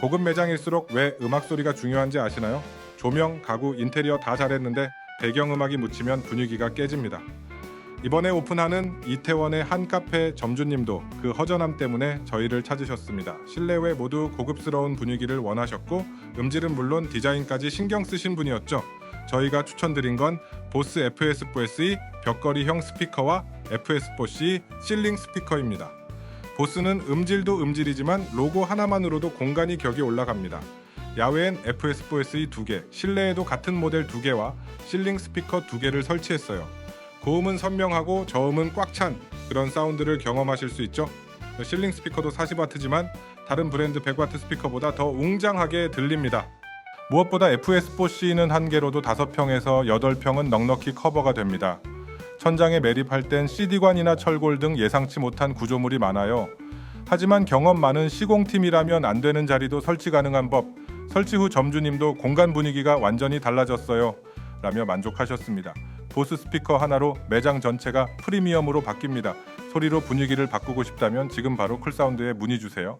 고급 매장일수록 왜 음악 소리가 중요한지 아시나요? 조명, 가구, 인테리어 다 잘했는데 배경음악이 묻히면 분위기가 깨집니다. 이번에 오픈하는 이태원의 한 카페 점주님도 그 허전함 때문에 저희를 찾으셨습니다. 실내외 모두 고급스러운 분위기를 원하셨고 음질은 물론 디자인까지 신경 쓰신 분이었죠. 저희가 추천드린 건 보스 FS4SE 벽걸이형 스피커와 FS4C 실링 스피커입니다. 보스는 음질도 음질이지만 로고 하나만으로도 공간이 격이 올라갑니다. 야외엔 FS4SE 2개, 실내에도 같은 모델 2개와 실링 스피커 2개를 설치했어요. 고음은 선명하고 저음은 꽉 찬 그런 사운드를 경험하실 수 있죠. 실링 스피커도 40W지만 다른 브랜드 100W 스피커보다 더 웅장하게 들립니다. 무엇보다 FS4C는 한 개로도 5평에서 8평은 넉넉히 커버가 됩니다. 천장에 매립할 땐 CD관이나 철골 등 예상치 못한 구조물이 많아요. 하지만 경험 많은 시공팀이라면 안 되는 자리도 설치 가능한 법. 설치 후 점주님도 공간 분위기가 완전히 달라졌어요. 라며 만족하셨습니다. 보스 스피커 하나로 매장 전체가 프리미엄으로 바뀝니다. 소리로 분위기를 바꾸고 싶다면 지금 바로 쿨사운드에 문의 주세요.